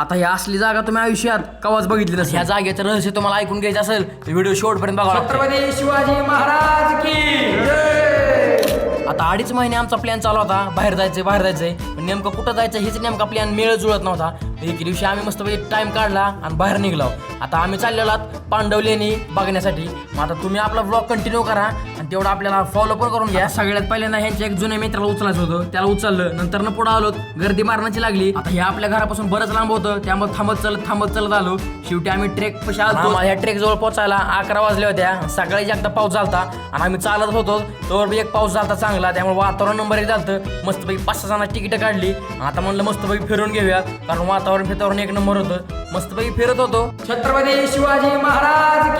आता ही असली जागा तुम्ही आयुष्यात कवाच बघितली नसेल. ह्या जागेचं रहस्य तुम्हाला ऐकून घ्यायचं असेल तर व्हिडिओ शेवटपर्यंत बघा. छत्रपती शिवाजी महाराज की आता अडीच महिने आमचा प्लॅन चालू होता. बाहेर जायचंय बाहेर जायचंय. पण नेमकं कुठं जायचं हेच नेमका प्लॅन मेळ जुळत नव्हता. एक दिवशी आम्ही मस्तपैकी टाइम काढला आणि बाहेर निघलो. आता आम्ही चाललेलो आहोत पांडवलेनी बघण्यासाठी. मग आता तुम्ही आपला ब्लॉग कंटिन्यू करा आणि तेवढं आपल्याला फॉलो पण करून घ्या. सगळ्यात पहिल्यांदा ह्यांच्या एक जुन्या मित्राला उचलायचं होतं. त्याला उचललं नंतर न पुढे आलो गर्दी मारण्याची लागली. आता हे आपल्या घरापासून बरंच लांब होतं त्यामुळे थांबत चलत थांबत चलत आलो. शेवटी आम्ही ट्रेक पशी आलो ह्या ट्रेक जवळ पोहोचायला अकरा वाजल्या होत्या सकाळी जागता पाऊस झालता आणि आम्ही चालत होतो. तर बी एक पाऊस झालता चांगला त्यामुळे वातावरण नंबर एक झालं मस्तपैकी पाच सहा जणांची तिकीट काढली. आता म्हणलं मस्तपैकी फिरून घेऊया कारण वातावरण फितावरण एक नंबर होतं. मस्तपैकी फिरत होतो. छत्रपती शिवाजी महाराज की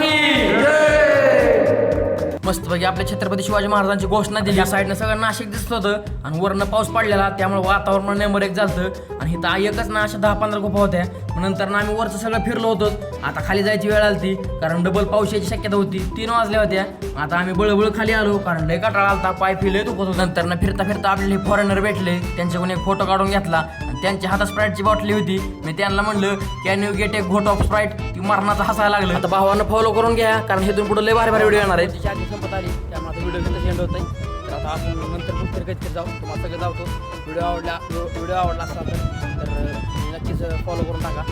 मस्तपैकी आपल्या छत्रपती शिवाजी महाराजांची घोषणा दिली. साईडनं सगळं नाशिक दिसत होतं आणि वरनं पाऊस पडलेला. त्यामुळे वातावरण नंबर एक झालं आणि इथं एकच ना अशा दहा पंधरा गुफा होत्या. नंतर ना आम्ही वरचं सगळं फिरलो होतो. आता खाली जायची वेळ आली कारण डबल पाऊस यायची शक्यता होती. तीन वाजल्या होत्या. आता आम्ही बळबळ खाली आलो कारण लय काटाळा आलता. पाय फिरले दुखत होतं. नंतर ना फिरता फिरता आपल्याला फॉरेनर भेटले. त्यांच्याकडून एक फोटो काढून घेतला. आणि त्यांच्या हातात स्प्राईटची बॉटली होती. मी त्यांना म्हणलं कॅन यू गेट एक घोट ऑफ स्प्राईट ती मरणाचा हसायला लागलं. आता भावानं फॉलो करून घ्या कारण हेतून पुढे लय भारी भारी व्हिडिओ येणार आहे व्हिडिओ घेतच एंड होत आहे तर आता आपण नंतर कुठेतरी कधीतरी जाऊ. तुम्हाला सगळं जाऊतो व्हिडिओ आवडला व्हिडिओ आवडला असला तर नक्कीच फॉलो करून टाका.